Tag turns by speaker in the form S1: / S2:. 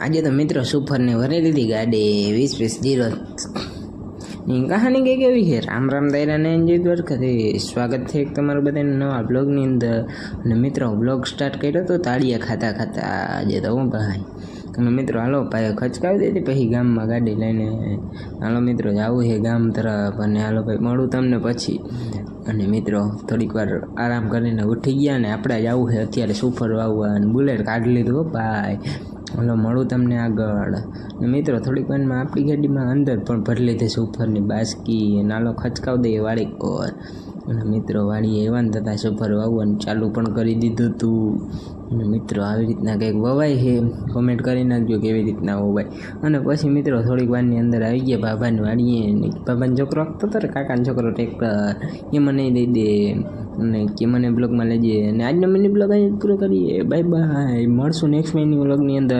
S1: આજે તો મિત્રો સુપરની ભરી લીધી ગાડી વીસ વીસ જીરો. ની કહાની કઈ કેવી છે? રામ રામ દાયરાને એન્જોય દ્વારકાથી સ્વાગત છે એક તમારું બધાને નવા બ્લોગની અંદર. અને મિત્રો, બ્લોગ સ્ટાર્ટ કર્યો તો તાળીએ ખાતા ખાતા આજે તો હું ભાઈ. અને મિત્રો, હાલો ભાઈ ખચકાવી દેતી પછી ગામમાં ગાડી લઈને હાલો મિત્રો, જવું છે ગામ તરફ. અને હાલો ભાઈ, મળું તમને પછી. અને મિત્રો, થોડીક વાર આરામ કરીને ઉઠી ગયા ને આપણે જવું છે અત્યારે સુપર વાવવા. અને બુલેટ કાઢી લીધું ભાઈ. હલો, મળું તમને આગળ. ને મિત્રો, થોડીક વારમાં આપણી ગાડીમાં અંદર પણ ભરી લીધી ઉપરની બાસકી નાલો ખચકાવ દઈએ વાળી કોર. અને મિત્રો, વાળીએ એવા ને તથા સુપર વાવવાનું ચાલુ પણ કરી દીધું હતું અને મિત્રો, આવી રીતના કંઈક વવાય છે કોમેન્ટ કરી નાખજો કેવી રીતના વવાય. અને પછી મિત્રો, થોડીક વારની અંદર આવી ગયા બાબાની વાળીએ. ને બાબાનો છોકરો આપતો હતો ને, કાકાનો છોકરો ટ્રેક્ટર એ મને દઈ દે. અને કે મને બ્લોગમાં લેજે અને આજનો મિની બ્લોગ અહીં પૂરો કરીએ. બાય બાય મળશું નેક્સ્ટ મિની બ્લોગની અંદર.